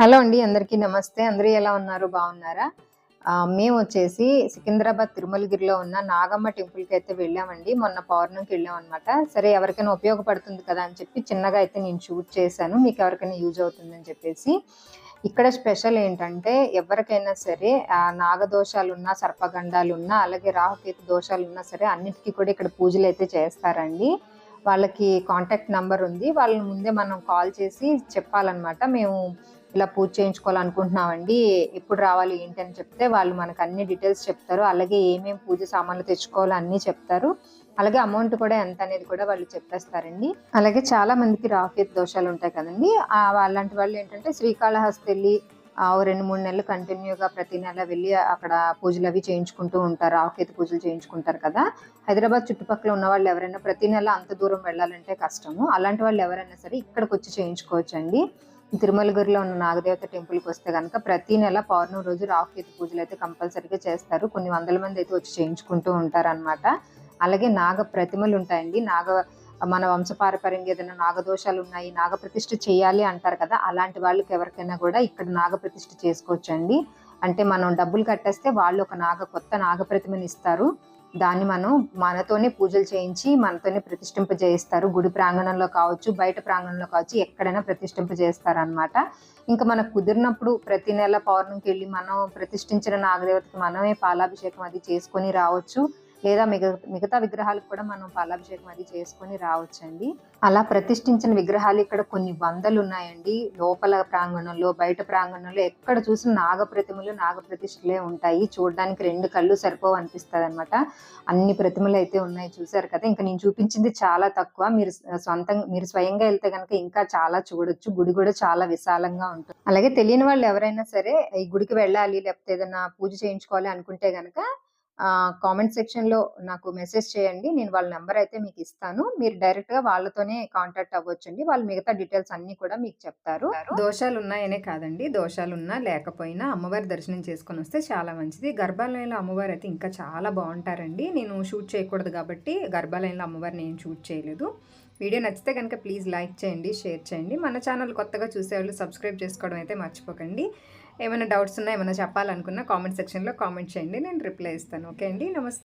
Hello అండి అందరికీ నమస్తే. అందరూ ఎలా ఉన్నారు? బాగున్నారా? మేము వచ్చేసి సికింద్రాబాద్ తిరుమలగిరిలో ఉన్న నాగమ్మ టెంపుల్కి అయితే వెళ్ళామండి. మొన్న పౌర్ణమికి వెళ్ళాం అనమాట సరే ఎవరికైనా ఉపయోగపడుతుంది కదా అని చెప్పి చిన్నగా అయితే నేను షూట్ చేశాను. మీకు ఎవరికైనా యూజ్ అవుతుందని చెప్పేసి. ఇక్కడ స్పెషల్ ఏంటంటే ఎవరికైనా సరే నాగదోషాలు ఉన్నా సర్పగండాలు ఉన్నా అలాగే రాహుకేతు దోషాలు ఉన్నా సరే అన్నిటికీ కూడా ఇక్కడ పూజలు అయితే చేస్తారండి. వాళ్ళకి కాంటాక్ట్ నెంబర్ ఉంది. వాళ్ళని ముందే మనం కాల్ చేసి చెప్పాలన్నమాట. మేము ఇలా పూజ చేయించుకోవాలనుకుంటున్నామండి ఎప్పుడు రావాలి ఏంటి అని చెప్తే వాళ్ళు మనకు అన్ని డీటెయిల్స్ చెప్తారు. అలాగే ఏమేమి పూజ సామాన్లు తెచ్చుకోవాలో అన్నీ చెప్తారు. అలాగే అమౌంట్ కూడా ఎంత అనేది కూడా వాళ్ళు చెప్పేస్తారండి. అలాగే చాలా మందికి రాకేత్ దోషాలు ఉంటాయి కదండి. అలాంటి వాళ్ళు ఏంటంటే శ్రీకాళహస్తి వెళ్ళి ఆ ఓ రెండు మూడు నెలలు కంటిన్యూగా ప్రతి నెల వెళ్ళి అక్కడ పూజలు అవి చేయించుకుంటూ ఉంటారు. రాకేత్ పూజలు చేయించుకుంటారు కదా. హైదరాబాద్ చుట్టుపక్కల ఉన్న వాళ్ళు ఎవరైనా ప్రతి నెల అంత దూరం వెళ్ళాలంటే కష్టము. అలాంటి వాళ్ళు ఎవరైనా సరే ఇక్కడికి వచ్చి చేయించుకోవచ్చండి. తిరుమలగిరిలో ఉన్న నాగదేవత టెంపుల్కి వస్తే కనుక ప్రతి నెల పౌర్ణమి రోజు రావుకేతు పూజలు అయితే కంపల్సరీగా చేస్తారు. కొన్ని వందల మంది అయితే వచ్చి చేయించుకుంటూ ఉంటారనమాట అలాగే నాగ ప్రతిమలు ఉంటాయండి. నాగ మన వంశపారపర్యంగా ఏదైనా నాగదోషాలు ఉన్నాయి నాగప్రతిష్ఠ చేయాలి అంటారు కదా అలాంటి వాళ్ళకి ఎవరికైనా కూడా ఇక్కడ నాగప్రతిష్ఠ చేసుకోవచ్చండి. అంటే మనం డబ్బులు కట్టేస్తే వాళ్ళు ఒక నాగ కొత్త నాగప్రతిమని ఇస్తారు. దాన్ని మనం మనతోనే పూజలు చేయించి మనతోనే ప్రతిష్ఠింప చేయిస్తారు. గుడి ప్రాంగణంలో కావచ్చు బయట ప్రాంగణంలో కావచ్చు ఎక్కడైనా ప్రతిష్ఠింప చేస్తారు అనమాట ఇంకా మనకు కుదిరినప్పుడు ప్రతి నెల పౌర్ణమికి వెళ్ళి మనం ప్రతిష్ఠించిన నాగదేవతకి మనమే పాలాభిషేకం అది చేసుకొని రావచ్చు. లేదా మిగతా మిగతా విగ్రహాలకు కూడా మనం పాలాభిషేకం అది చేసుకొని రావచ్చండి. అలా ప్రతిష్ఠించిన విగ్రహాలు ఇక్కడ కొన్ని వందలు ఉన్నాయండి లోపల ప్రాంగణంలో బయట ప్రాంగణంలో ఎక్కడ చూసిన నాగ ప్రతిమలు నాగ ప్రతిష్ఠలే ఉంటాయి. చూడడానికి రెండు కళ్ళు సరిపోవు అనిపిస్తుంది అనమాట అన్ని ప్రతిమలు అయితే ఉన్నాయి చూసారు కదా. ఇంకా నేను చూపించింది చాలా తక్కువ. మీరు సొంతంగా మీరు స్వయంగా వెళ్తే కనుక ఇంకా చాలా చూడొచ్చు. గుడి కూడా చాలా విశాలంగా ఉంటుంది. అలాగే తెలియని వాళ్ళు ఎవరైనా సరే ఈ గుడికి వెళ్ళాలి లేకపోతే ఏదైనా పూజ చేయించుకోవాలి అనుకుంటే గనక కామెంట్ సెక్షన్లో నాకు మెసేజ్ చేయండి. నేను వాళ్ళ నెంబర్ అయితే మీకు ఇస్తాను. మీరు డైరెక్ట్గా వాళ్ళతోనే కాంటాక్ట్ అవ్వచ్చండి. వాళ్ళు మిగతా డీటెయిల్స్ అన్ని కూడా మీకు చెప్తారు. దోషాలు ఉన్నాయనే కాదండి. దోషాలు ఉన్నా లేకపోయినా అమ్మవారి దర్శనం చేసుకొని వస్తే చాలా మంచిది. గర్భాలయంలో అమ్మవారు అయితే ఇంకా చాలా బాగుంటారండి. నేను షూట్ చేయకూడదు కాబట్టి గర్భాలయంలో అమ్మవారిని నేను షూట్ చేయలేదు. వీడియో నచ్చితే కనుక ప్లీజ్ లైక్ చేయండి షేర్ చేయండి. మన ఛానల్ కొత్తగా చూసేవాళ్ళు సబ్స్క్రైబ్ చేసుకోవడం అయితే మర్చిపోకండి. ఏమైనా డౌట్స్ ఉన్నా ఏమైనా చెప్పాలనుకున్నా కామెంట్ సెక్షన్లో కామెంట్ చేయండి నేను రిప్లై ఇస్తాను. ఓకే అండి నమస్తే.